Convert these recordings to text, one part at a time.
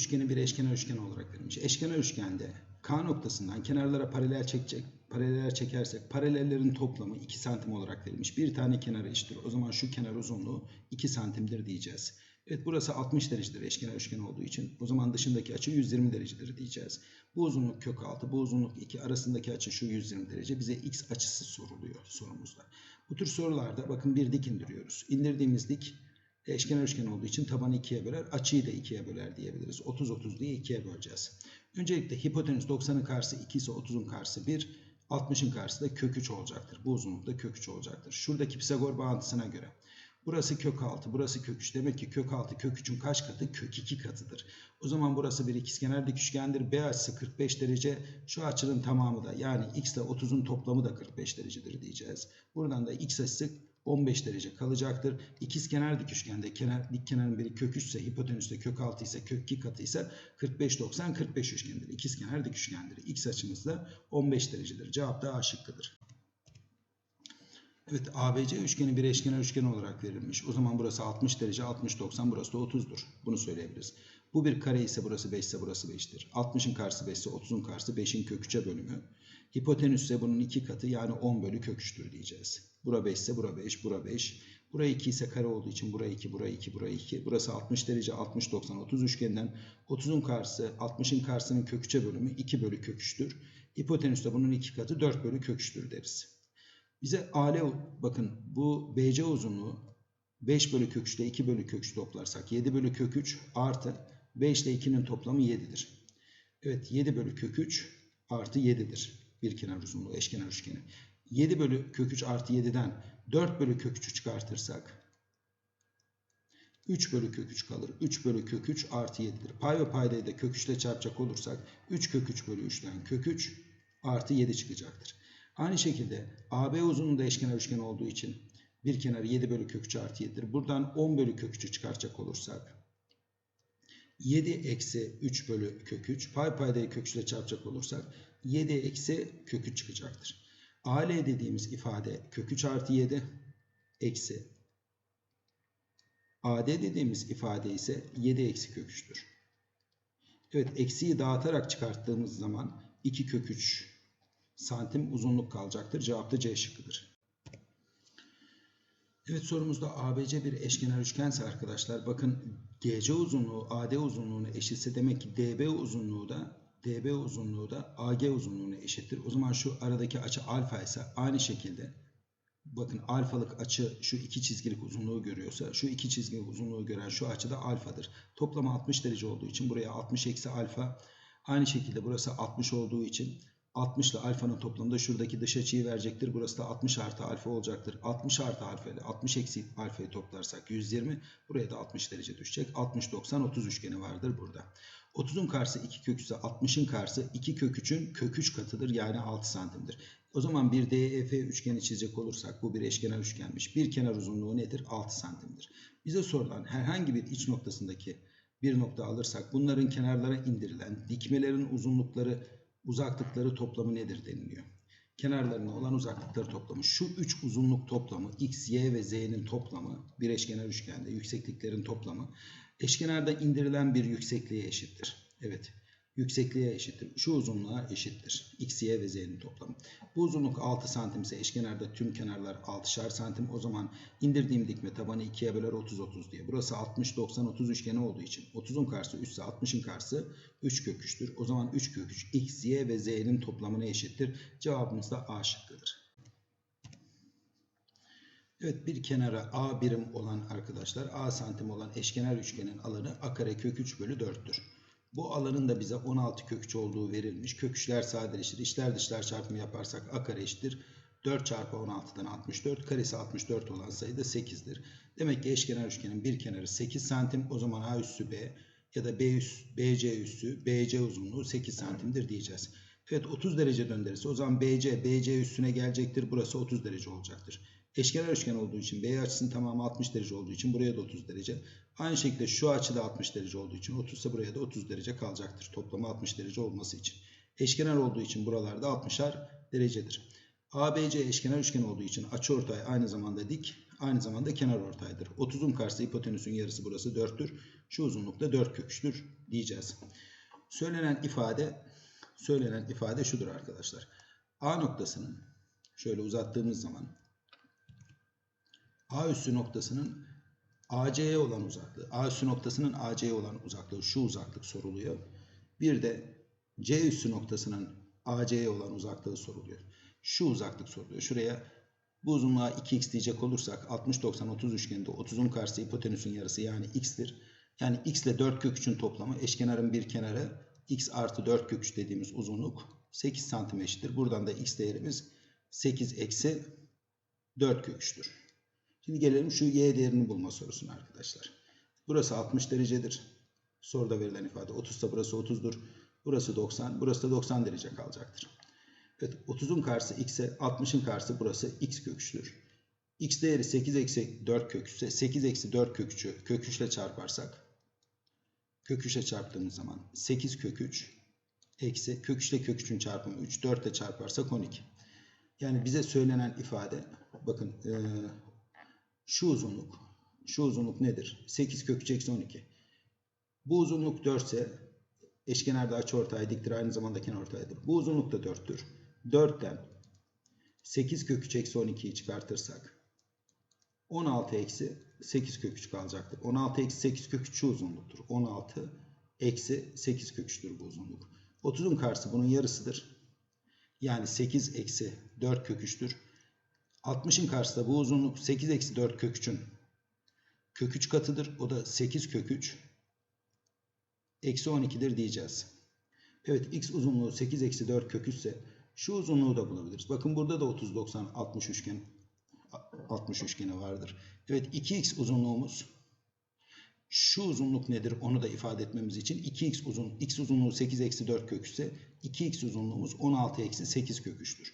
üçgeni bir eşkenar üçgen olarak verilmiş. Eşkenar üçgende K noktasından kenarlara paralel çekecek, paraleller çekersek paralellerin toplamı 2 santim olarak verilmiş. Bir tane kenar eşittir. O zaman şu kenar uzunluğu 2 santimdir diyeceğiz. Evet burası 60 derecedir eşkenar üçgen olduğu için. O zaman dışındaki açı 120 derecedir diyeceğiz. Bu uzunluk kök 6, bu uzunluk 2 arasındaki açı şu 120 derece. Bize x açısı soruluyor sorumuzda. Bu tür sorularda bakın bir dik indiriyoruz. İndirdiğimiz dik eşkenar üçgen olduğu için tabanı ikiye böler, açıyı da ikiye böler diyebiliriz. 30 30 diye ikiye böleceğiz. Öncelikle hipotenüs 90'ın karşısı 2 ise 30'un karşısı 1, 60'ın karşısı da kök 3 olacaktır. Bu uzunlukta kök 3 olacaktır. Şuradaki Pisagor bağıntısına göre. Burası kök 6, burası kök 3. Demek ki kök 6 kök 3'ün kaç katı? Kök 2 katıdır. O zaman burası bir ikizkenar dik üçgendir. B açısı 45 derece. Şu açının tamamı da yani x ile 30'un toplamı da 45 derecedir diyeceğiz. Buradan da x açısı 15 derece kalacaktır. İkizkenar dik üçgende kenar, dik kenarın biri kök 3 ise hipotenüste kök 6 ise kök 2 katı ise 45 90 45 üçgendir. İkizkenar dik üçgendir. X açımız da 15 derecedir. Cevap da A şıkkıdır. Evet ABC üçgeni bir eşkenar üçgen olarak verilmiş. O zaman burası 60 derece 60 90 burası da 30'dur. Bunu söyleyebiliriz. Bu bir kare ise burası 5 ise burası 5'tir. 60'ın karşısı 5 ise 30'un karşısı 5'in kök 3'e bölümü. Hipotenüs ise bunun iki katı yani 10 bölü kök 3'tür diyeceğiz. Bura 5 ise bura 5, bura 5. Bura 2 ise kare olduğu için bura 2, bura 2, bura 2. Burası 60 derece 60 90 30 üçgeninden 30'un karşısı 60'ın karşısının kök 3'e bölümü 2 bölü kök 3'tür. Hipotenüs de bunun iki katı 4 bölü kök 3'tür deriz. Bize AL bakın bu BC uzunluğu 5 bölü kök 3 ile 2 bölü kök 3 toplarsak 7 bölü kök 3 artı 5 ile 2'nin toplamı 7'dir. Evet 7 bölü kök 3 artı 7'dir. Bir kenar uzunluğu eşkenar üçgeni. 7 bölü kök 3 artı 7'den 4 bölü kök 3'ü çıkartırsak 3 bölü kök 3 kalır. 3 bölü kök 3 artı 7'dir. Pay ve paydayı da kök 3 ile çarpacak olursak 3 kök 3 bölü 3'ten kök 3 artı 7 çıkacaktır. Aynı şekilde AB uzunluğu da eşkenar üçgen olduğu için bir kenarı 7 bölü kök 3 artı 7'dir. Buradan 10 bölü kök 3'ü çıkaracak olursak 7 eksi 3 bölü kök 3 pay paydayı kök 3 ile çarpacak olursak 7 eksi kök 3 çıkacaktır. AL dediğimiz ifade kök 3 artı 7 eksi AD dediğimiz ifade ise 7 eksi kök 3'tür. Evet eksiyi dağıtarak çıkarttığımız zaman 2 kök 3 santim uzunluk kalacaktır. Cevap da C şıkkıdır. Evet sorumuzda ABC bir eşkenar üçgense arkadaşlar bakın GC uzunluğu AD uzunluğuna eşitse demek ki DB uzunluğu da DB uzunluğu da AG uzunluğuna eşittir. O zaman şu aradaki açı alfa ise aynı şekilde bakın alfalık açı şu iki çizgilik uzunluğu görüyorsa şu iki çizgilik uzunluğu gören şu açı da alfadır. Toplamı 60 derece olduğu için buraya 60 eksi alfa aynı şekilde burası 60 olduğu için 60 ile alfanın toplamında şuradaki dış açıyı verecektir. Burası da 60 artı alfa olacaktır. 60 artı alfa ile 60 eksi alfayı toplarsak 120. Buraya da 60 derece düşecek. 60 90 30 üçgeni vardır burada. 30'un karşısı 2 kök 3 ise 60'ın karşısı 2 kök 3'ün kök 3 katıdır. Yani 6 santimdir. O zaman bir DEF üçgeni çizecek olursak bu bir eşkenar üçgenmiş. Bir kenar uzunluğu nedir? 6 santimdir. Bize sorulan herhangi bir iç noktasındaki bir nokta alırsak bunların kenarlara indirilen dikmelerin uzunlukları uzaklıkları toplamı nedir deniliyor. Kenarlarına olan uzaklıkları toplamı. Şu üç uzunluk toplamı x, y ve z'nin toplamı bir eşkenar üçgende yüksekliklerin toplamı eşkenarda indirilen bir yüksekliğe eşittir. Evet yüksekliğe eşittir. Şu uzunluğa eşittir. X, Y ve Z'nin toplamı. Bu uzunluk 6 santim ise eşkenarda tüm kenarlar 6'şar santim. O zaman indirdiğim dikme tabanı 2'ye böler 30 30 diye. Burası 60 90 30 üçgeni olduğu için 30'un karşısı 3 ise 60'ın karşısı 3 kök 3'tür. O zaman 3 kök 3 X, Y ve Z'nin toplamına eşittir. Cevabımız da A şıkkıdır. Evet bir kenara A birim olan arkadaşlar A santim olan eşkenar üçgenin alanı A kare kök 3 bölü 4'tür. Bu alanın da bize 16 kök 3 olduğu verilmiş. Kök 3'ler sadeleşir. İçler dışlar çarpımı yaparsak A kare eşittir. 4 çarpı 16'dan 64. Karesi 64 olan sayı da 8'dir. Demek ki eşkenar üçgenin bir kenarı 8 santim. O zaman A üssü B ya da B üssü, BC üssü BC uzunluğu 8 santimdir diyeceğiz. Evet 30 derece döndürürse o zaman BC BC üstüne gelecektir. Burası 30 derece olacaktır. Eşkenar üçgen olduğu için B açısının tamamı 60 derece olduğu için buraya da 30 derece. Aynı şekilde şu açı da 60 derece olduğu için 30 ise buraya da 30 derece kalacaktır. Toplamı 60 derece olması için. Eşkenar olduğu için buralarda 60'ar derecedir. ABC eşkenar üçgen olduğu için açıortay aynı zamanda dik. Aynı zamanda kenar ortaydır. 30'un karşısı hipotenüsün yarısı burası 4'tür. Şu uzunlukta 4 köküçtür diyeceğiz. Söylenen ifade söylenen ifade şudur arkadaşlar. A noktasının şöyle uzattığımız zaman A üssü noktasının AC'ye olan uzaklığı, A üssü noktasının AC'ye olan uzaklığı şu uzaklık soruluyor. Bir de C üssü noktasının AC'ye olan uzaklığı soruluyor. Şu uzaklık soruluyor. Şuraya bu uzunluğa 2x diyecek olursak 60 90 30 üçgeninde 30'un karşısı hipotenüsün yarısı yani x'tir. Yani x ile 4 kök 3'ün toplamı eşkenarın bir kenarı x artı 4 kök 3 dediğimiz uzunluk 8 santim eşittir. Buradan da x değerimiz 8 eksi 4 kök 3'tür. Şimdi gelelim şu y değerini bulma sorusuna arkadaşlar. Burası 60 derecedir. Soruda verilen ifade 30 ise burası 30'dur. Burası 90. Burası da 90 derece kalacaktır. Evet 30'un karşısı x'e 60'ın karşısı burası x kök 3'tür. x değeri 8 eksi 4 kök 3 ise 8 eksi 4 kök 3'ü kök 3 ile çarparsak kök 3 ile çarptığımız zaman 8 kök 3 eksi kök 3 ile kök 3'ün çarpımı 3 4 ile çarparsak 12. Yani bize söylenen ifade bakın şu uzunluk, şu uzunluk nedir? 8 kök 3 eksi 12. Bu uzunluk 4 ise eşkenarda açıortay diktir aynı zamanda kenarortaydır. Bu uzunluk da 4'tür. 4'ten 8 kök 3 eksi 12'yi çıkartırsak 16 eksi 8 kök 3 kalacaktır. 16 eksi 8 kök 3 şu uzunluktur. 16 eksi 8 kök 3'tür bu uzunluk. 30'un karşısı bunun yarısıdır. Yani 8 eksi 4 kök 3'tür. 60'ın karşısında bu uzunluk 8 eksi 4 kök 3'ün kök 3 katıdır. O da 8 kök 3 eksi 12'dir diyeceğiz. Evet x uzunluğu 8 eksi 4 kök 3 ise şu uzunluğu da bulabiliriz. Bakın burada da 30 90 60 üçgen 60 üçgeni vardır. Evet 2x uzunluğumuz şu uzunluk nedir onu da ifade etmemiz için 2x uzun x uzunluğu 8 eksi 4 kök 3 ise 2x uzunluğumuz 16 eksi 8 kök 3'tür.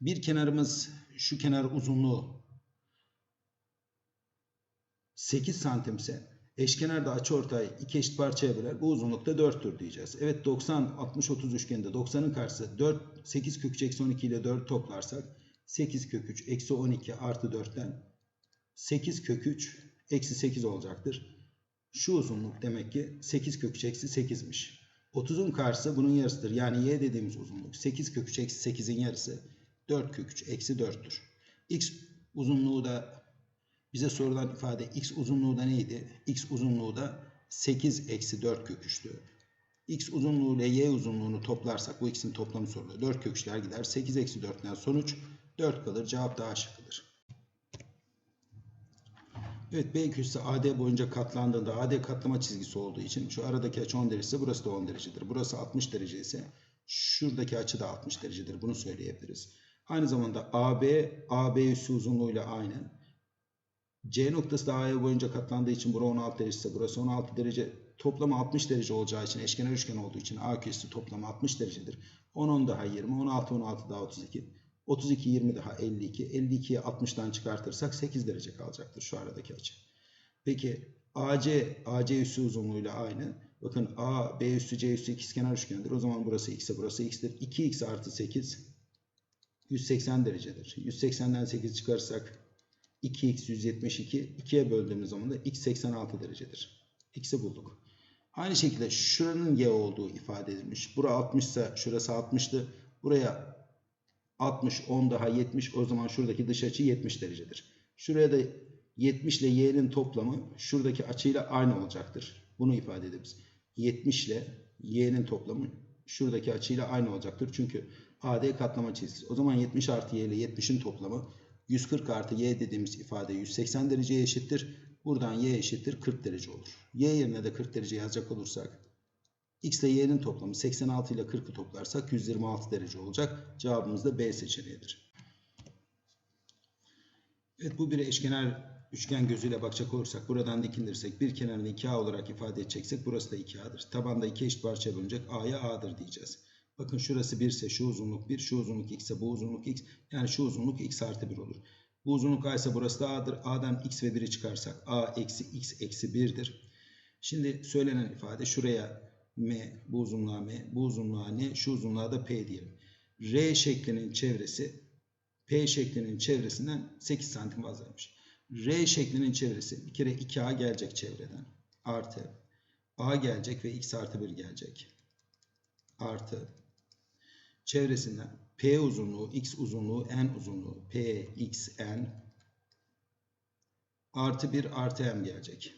Bir kenarımız şu kenar uzunluğu 8 santimse eşkenarda açıortay iki eşit parçaya böler. Bu uzunlukta 4'tür diyeceğiz. Evet 90 60 30 üçgeninde 90'ın karşısı 4 8 kök 3 eksi 12 ile 4 toplarsak 8 kök 3 eksi 12 artı 4'ten 8 kök 3 eksi 8 olacaktır. Şu uzunluk demek ki 8 kök 3 eksi 8'miş. 30'un karşısı bunun yarısıdır. Yani y dediğimiz uzunluk 8 kök 3 eksi 8'in yarısı 4 kök 3 eksi 4'tür. X uzunluğu da bize sorulan ifade x uzunluğu da neydi? X uzunluğu da 8 eksi 4 kök 3'tü. X uzunluğu ile y uzunluğunu toplarsak bu x'in toplamı soruluyor. 4 kök 3'ler gider. 8 eksi 4'ten sonuç 4 kalır. Cevap daha şıkkıdır. Evet B köşesi AD boyunca katlandığında AD katlama çizgisi olduğu için şu aradaki açı 10 derece burası da 10 derecedir. Burası 60 derece ise şuradaki açı da 60 derecedir. Bunu söyleyebiliriz. Aynı zamanda AB, AB üssü uzunluğuyla aynı. C noktası da A'ya boyunca katlandığı için burası 16 derece burası 16 derece. Toplamı 60 derece olacağı için eşkenar üçgen olduğu için A köşesi toplamı 60 derecedir. 10 10 daha 20, 16 16 daha 32. 32 20 daha 52. 52'yi 60'tan çıkartırsak 8 derece kalacaktır şu aradaki açı. Peki AC, AC üssü uzunluğuyla aynı. Bakın A, B üssü, C üssü ikizkenar üçgendir. O zaman burası x'e, burası x'tir. 2x artı 8 180 derecedir. 180'den 8 çıkarırsak 2x 172. 2'ye böldüğümüz zaman da x 86 derecedir. X'i bulduk. Aynı şekilde şuranın y olduğu ifade edilmiş. Bura 60 ise şurası 60'tı. Buraya 60, 10 daha 70. O zaman şuradaki dış açı 70 derecedir. Şuraya da 70 ile y'nin toplamı şuradaki açıyla aynı olacaktır. Bunu ifade ederiz. 70 ile y'nin toplamı şuradaki açıyla aynı olacaktır. Çünkü AD katlama çizgisi. O zaman 70 artı y ile 70'in toplamı 140 artı y dediğimiz ifade 180 dereceye eşittir. Buradan y eşittir 40 derece olur. Y yerine de 40 derece yazacak olursak x ile y'nin toplamı 86 ile 40'ı toplarsak 126 derece olacak. Cevabımız da B seçeneğidir. Evet bu bir eşkenar üçgen gözüyle bakacak olursak buradan dikindirsek bir kenarını 2A olarak ifade edeceksek burası da 2A'dır. Tabanda iki eşit parçaya bölünecek A'ya A'dır diyeceğiz. Bakın şurası 1 ise şu uzunluk 1, şu uzunluk x ise bu uzunluk x. Yani şu uzunluk x artı 1 olur. Bu uzunluk a ise burası da a'dır. a'dan x ve 1'i çıkarsak a eksi x eksi 1'dir. Şimdi söylenen ifade şuraya m, bu uzunluğa m, bu uzunluğa n, şu uzunluğa da p diyelim. R şeklinin çevresi p şeklinin çevresinden 8 santim fazlaymış. R şeklinin çevresi bir kere 2A gelecek çevreden. Artı A gelecek ve X artı 1 gelecek. Artı çevresinden P uzunluğu, X uzunluğu, N uzunluğu. P, X, N artı 1 artı M gelecek.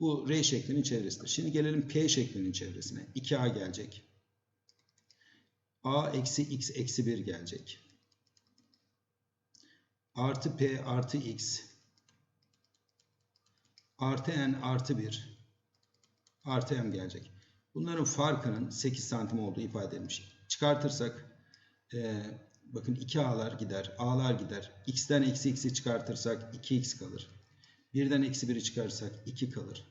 Bu R şeklinin çevresidir. Şimdi gelelim P şeklinin çevresine. 2A gelecek. A eksi X eksi 1 gelecek. Artı P artı X artı N artı 1 artı M gelecek. Bunların farkının 8 santim olduğu ifade edilmiş. Çıkartırsak e, bakın 2A'lar gider, A'lar gider. X'ten eksi X'i çıkartırsak 2X kalır. Birden eksi 1'i çıkarırsak 2 kalır.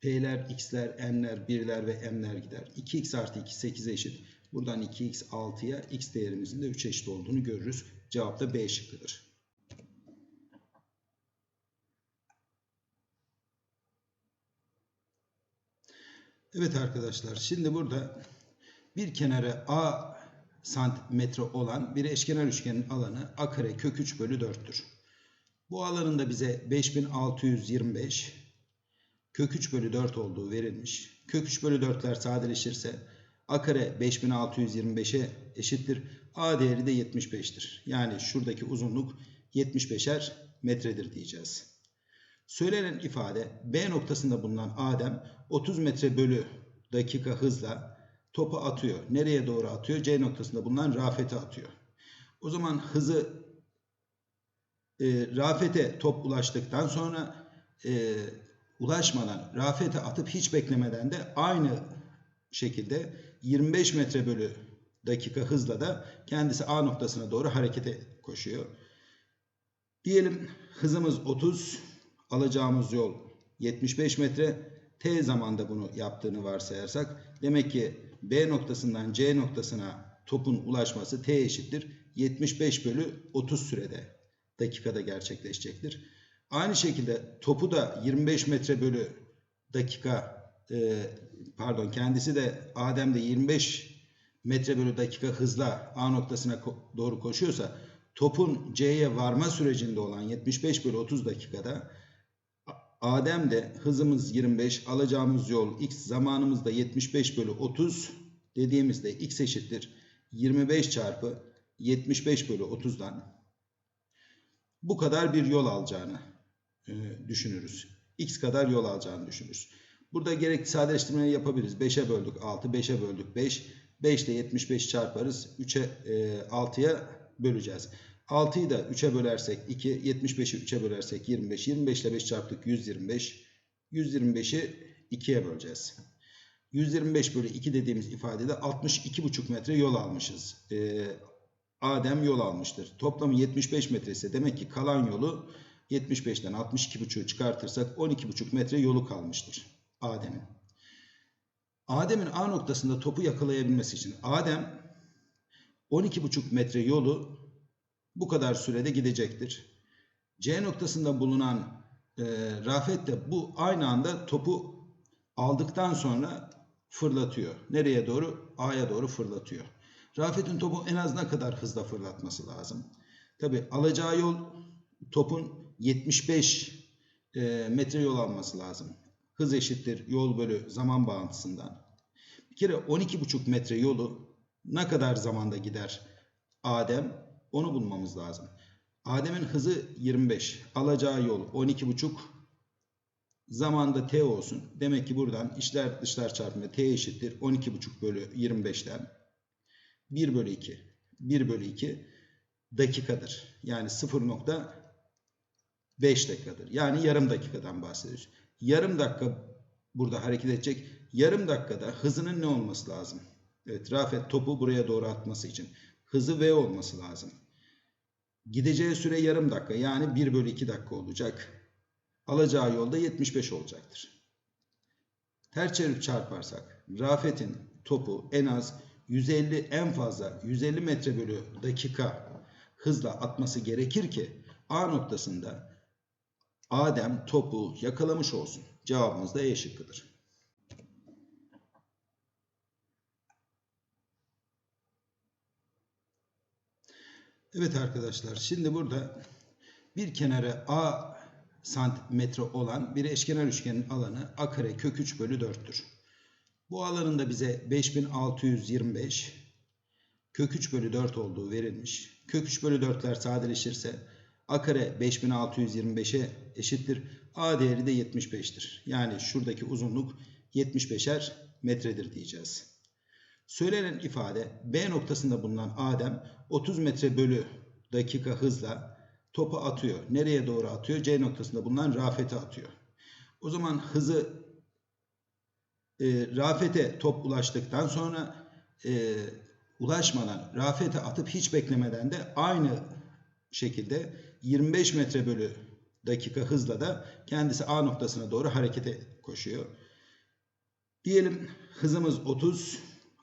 P'ler, X'ler, N'ler, 1'ler ve M'ler gider. 2X artı 2 8'e eşit. Buradan 2X 6'ya X değerimizin de 3 eşit olduğunu görürüz. Cevap da B şıkkıdır. Evet arkadaşlar şimdi burada bir kenarı A santimetre olan bir eşkenar üçgenin alanı A kare kök 3 bölü 4'tür. Bu alanın da bize 5625 kök 3 bölü 4 olduğu verilmiş. Kök 3 bölü 4'ler sadeleşirse A kare 5625'e eşittir. A değeri de 75'tir. Yani şuradaki uzunluk 75'er metredir diyeceğiz. Söylenen ifade B noktasında bulunan Adem 30 metre bölü dakika hızla topu atıyor. Nereye doğru atıyor? C noktasında bulunan Rafet'e atıyor. O zaman hızı e, Rafet'e top ulaştıktan sonra e, ulaşmadan Rafet'e atıp hiç beklemeden de aynı şekilde 25 metre bölü dakika hızla da kendisi A noktasına doğru harekete koşuyor. Diyelim hızımız 30, alacağımız yol 75 metre. T zamanda bunu yaptığını varsayarsak demek ki B noktasından C noktasına topun ulaşması T eşittir. 75 bölü 30 sürede dakikada gerçekleşecektir. Aynı şekilde topu da 25 metre bölü dakika e, pardon kendisi de Adem de 25 metre bölü dakika hızla A noktasına doğru koşuyorsa topun C'ye varma sürecinde olan 75 bölü 30 dakikada Adem de hızımız 25 alacağımız yol x zamanımız da 75 bölü 30 dediğimizde x eşittir 25 çarpı 75 bölü 30'dan bu kadar bir yol alacağını e, düşünürüz. X kadar yol alacağını düşünürüz. Burada gerekli sadeleştirmeyi yapabiliriz. 5'e böldük 6, 5'e böldük 5. 5 ile 75 çarparız. 3'e e, 6'ya böleceğiz. 6'yı da 3'e bölersek 2, 75'i 3'e bölersek 25. 25 ile 5 çarptık 125. 125'i 2'ye böleceğiz. 125 bölü 2 dediğimiz ifadede 62,5 metre yol almışız. Ee, Adem yol almıştır. Toplamı 75 metre ise demek ki kalan yolu 75'ten 62,5'u çıkartırsak 12,5 metre yolu kalmıştır Adem'in. Adem'in A noktasında topu yakalayabilmesi için Adem 12,5 metre yolu bu kadar sürede gidecektir. C noktasında bulunan e, Rafet de bu aynı anda topu aldıktan sonra fırlatıyor. Nereye doğru? A'ya doğru fırlatıyor. Rafet'in topu en az ne kadar hızla fırlatması lazım? Tabi alacağı yol topun 75 e, metre yol alması lazım. Hız eşittir yol bölü zaman bağıntısından. Bir kere 12,5 metre yolu ne kadar zamanda gider Adem? Onu bulmamız lazım. Adem'in hızı 25. Alacağı yol 12,5. Zamanda t olsun. Demek ki buradan içler dışlar çarpımı t eşittir. 12,5 bölü 25'ten 1 bölü 2. 1 bölü 2 dakikadır. Yani 0.5 dakikadır. Yani yarım dakikadan bahsediyoruz. Yarım dakika burada hareket edecek. Yarım dakikada hızının ne olması lazım? Evet Rafet topu buraya doğru atması için. Hızı v olması lazım. Gideceği süre yarım dakika yani 1 bölü 2 dakika olacak. Alacağı yolda 75 olacaktır. Ters çevirip çarparsak Rafet'in topu en az 150 en fazla 150 metre bölü dakika hızla atması gerekir ki A noktasında Adem topu yakalamış olsun. Cevabımız da E şıkkıdır. Evet arkadaşlar şimdi burada Bir kenarı A santimetre olan bir eşkenar üçgenin alanı a kare kök 3 bölü 4'tür. Bu alanın da bize 5625 kök 3 bölü 4 olduğu verilmiş. Kök 3 bölü 4'ler sadeleşirse a kare 5625'e eşittir. A değeri de 75'tir. Yani şuradaki uzunluk 75'er metredir diyeceğiz. Söylenen ifade B noktasında bulunan Adem 30 metre bölü dakika hızla topu atıyor. Nereye doğru atıyor? C noktasında bulunan Rafet'e atıyor. O zaman hızı e, Rafet'e top ulaştıktan sonra e, ulaşmadan Rafet'e atıp hiç beklemeden de aynı şekilde 25 metre bölü dakika hızla da kendisi A noktasına doğru harekete koşuyor. Diyelim hızımız 30,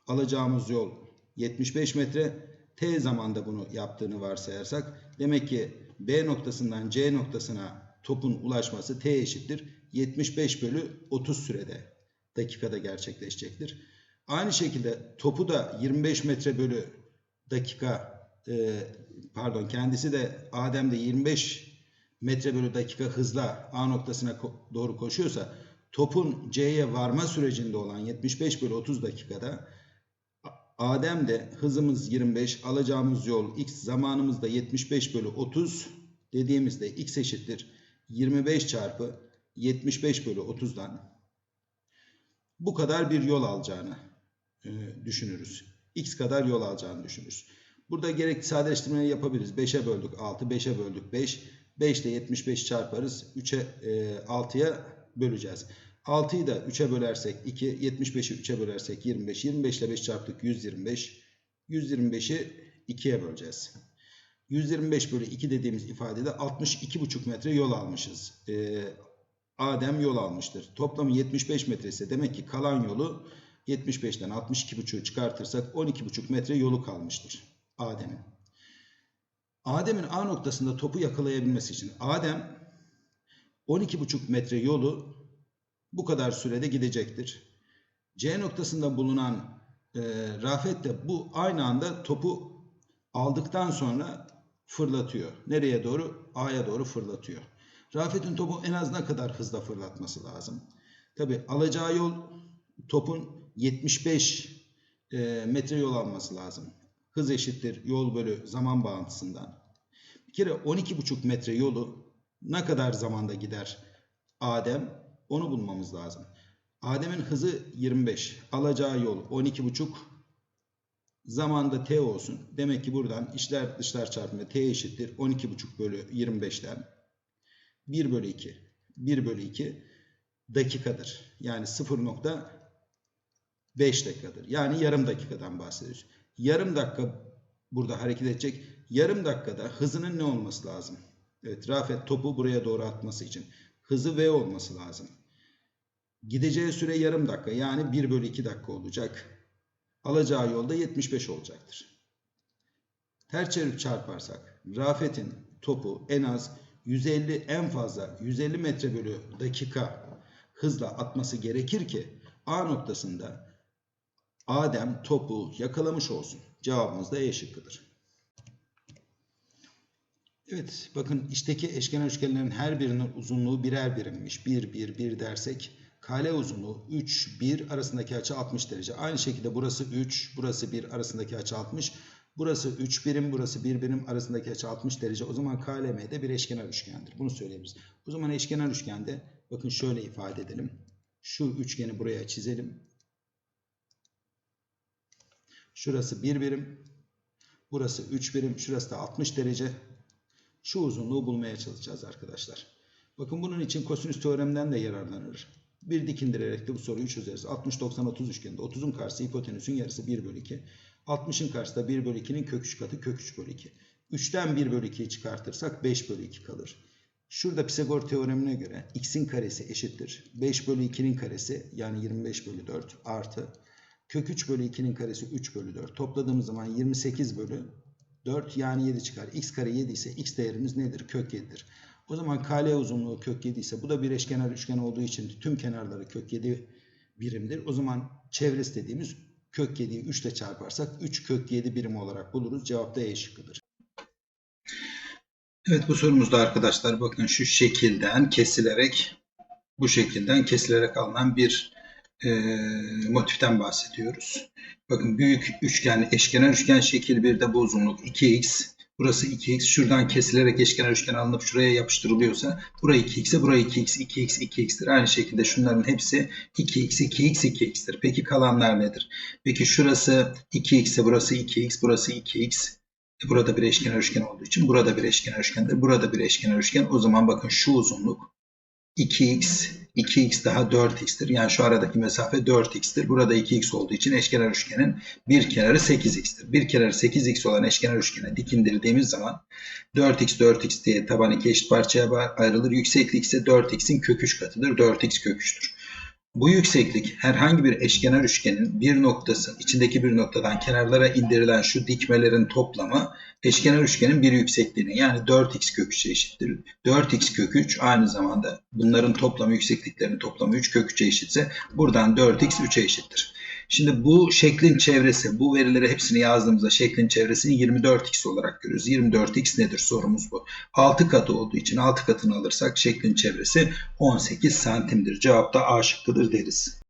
alacağımız yol 75 metre. T zamanda bunu yaptığını varsayarsak demek ki B noktasından C noktasına topun ulaşması T eşittir 75 bölü 30 sürede dakikada gerçekleşecektir. Aynı şekilde topu da 25 metre bölü dakika e, pardon kendisi de Adem de 25 metre bölü dakika hızla A noktasına ko- doğru koşuyorsa topun C'ye varma sürecinde olan 75 bölü 30 dakikada Adem de hızımız 25, alacağımız yol x, zamanımız da 75 bölü 30 dediğimizde x eşittir 25 çarpı 75 bölü 30'dan bu kadar bir yol alacağını e, düşünürüz. X kadar yol alacağını düşünürüz. Burada gerekli sadeleştirmeyi yapabiliriz. 5'e böldük 6, 5'e böldük 5. 5 ile 75 çarparız. 3'e e, 6'ya böleceğiz. 6'yı da 3'e bölersek 2, 75'i 3'e bölersek 25. 25 ile 5 çarptık 125. 125'i 2'ye böleceğiz. 125 bölü 2 dediğimiz ifadede 62,5 metre yol almışız. Ee, Adem yol almıştır. Toplamı 75 metre ise demek ki kalan yolu 75'ten 62,5'u çıkartırsak 12,5 metre yolu kalmıştır Adem'in. Adem'in A noktasında topu yakalayabilmesi için Adem 12,5 metre yolu bu kadar sürede gidecektir. C noktasında bulunan e, Rafet de bu aynı anda topu aldıktan sonra fırlatıyor. Nereye doğru? A'ya doğru fırlatıyor. Rafet'in topu en az ne kadar hızla fırlatması lazım? Tabi alacağı yol topun 75 e, metre yol alması lazım. Hız eşittir yol bölü zaman bağıntısından. Bir kere 12,5 metre yolu ne kadar zamanda gider Adem? Onu bulmamız lazım. Adem'in hızı 25. Alacağı yol 12,5. Zamanda t olsun. Demek ki buradan içler dışlar çarpımı t eşittir. 12,5 bölü 25'ten 1 bölü 2. 1 bölü 2 dakikadır. Yani 0.5 dakikadır. Yani yarım dakikadan bahsediyoruz. Yarım dakika burada hareket edecek. Yarım dakikada hızının ne olması lazım? Evet Rafet topu buraya doğru atması için. Hızı v olması lazım. Gideceği süre yarım dakika yani 1 bölü 2 dakika olacak. Alacağı yolda 75 olacaktır. Ters çevirip çarparsak Rafet'in topu en az 150 en fazla 150 metre bölü dakika hızla atması gerekir ki A noktasında Adem topu yakalamış olsun. Cevabımız da E şıkkıdır. Evet bakın içteki eşkenar üçgenlerin her birinin uzunluğu birer birimmiş. 1 1 1 dersek kale uzunluğu 3 1 arasındaki açı 60 derece. Aynı şekilde burası 3 burası 1 arasındaki açı 60. Burası 3 birim burası 1 birim arasındaki açı 60 derece. O zaman KLM de bir eşkenar üçgendir. Bunu söyleyebiliriz. O zaman eşkenar üçgende bakın şöyle ifade edelim. Şu üçgeni buraya çizelim. Şurası 1 birim. Burası 3 birim. Şurası da 60 derece. Şu uzunluğu bulmaya çalışacağız arkadaşlar. Bakın bunun için kosinüs teoremden de yararlanır. Bir dikindirerek de bu soruyu çözeriz. 60, 90, 30 üçgeninde 30'un karşısı hipotenüsün yarısı 1 bölü 2. 60'ın karşısı da 1 bölü 2'nin kök 3 katı kök 3 bölü 2. 3'ten 1 bölü 2'yi çıkartırsak 5 bölü 2 kalır. Şurada Pisagor teoremine göre x'in karesi eşittir. 5 bölü 2'nin karesi yani 25 bölü 4 artı kök 3 bölü 2'nin karesi 3 bölü 4. Topladığımız zaman 28 bölü 4 yani 7 çıkar. x kare 7 ise x değerimiz nedir? Kök 7'dir. O zaman KL uzunluğu kök 7 ise bu da bir eşkenar üçgen olduğu için tüm kenarları kök 7 birimdir. O zaman çevresi dediğimiz kök 7'yi 3 ile çarparsak 3 kök 7 birim olarak buluruz. Cevap da E şıkkıdır. Evet bu sorumuzda arkadaşlar bakın şu şekilden kesilerek bu şekilden kesilerek alınan bir e, motiften bahsediyoruz. Bakın büyük üçgen, eşkenar üçgen şekil 1'de bu uzunluk 2x. Burası 2x. Şuradan kesilerek eşkenar üçgen alınıp şuraya yapıştırılıyorsa burayı 2x'e burayı 2x, 2x, 2x'tir. Aynı şekilde şunların hepsi 2x, 2x, 2x'tir. Peki kalanlar nedir? Peki şurası 2x'e burası 2x, burası 2x. E, Burada bir eşkenar üçgen olduğu için burada bir eşkenar üçgendir. Burada bir eşkenar üçgen. O zaman bakın şu uzunluk 2x, 2x daha 4x'tir. Yani şu aradaki mesafe 4x'tir. Burada 2x olduğu için eşkenar üçgenin bir kenarı 8x'tir. Bir kenarı 8x olan eşkenar üçgene dik indirdiğimiz zaman 4x 4x diye taban iki eşit parçaya ayrılır. Yükseklik ise 4x'in kök 3 katıdır. 4x kök 3'tür. Bu yükseklik herhangi bir eşkenar üçgenin bir noktası, içindeki bir noktadan kenarlara indirilen şu dikmelerin toplamı eşkenar üçgenin bir yüksekliğine yani 4x kök 3'e eşittir. 4x kök 3 aynı zamanda bunların toplamı yüksekliklerinin toplamı 3 kök 3'e eşitse buradan 4x 3'e eşittir. Şimdi bu şeklin çevresi, bu verileri hepsini yazdığımızda şeklin çevresini 24x olarak görüyoruz. 24x nedir sorumuz bu. 6 katı olduğu için 6 katını alırsak şeklin çevresi 18 santimdir. Cevap da A şıkkıdır deriz.